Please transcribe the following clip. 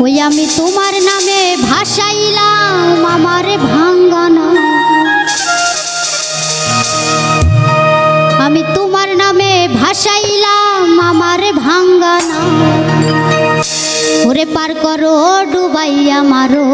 ওই আমি তোমার নামে ভাসাইলাম আমার ভাঙ্গানা। আমি তোমার নামে ভাসাইলাম আমার ভাঙ্গানা। ওরে পার করো ডুবাইয়া মারো।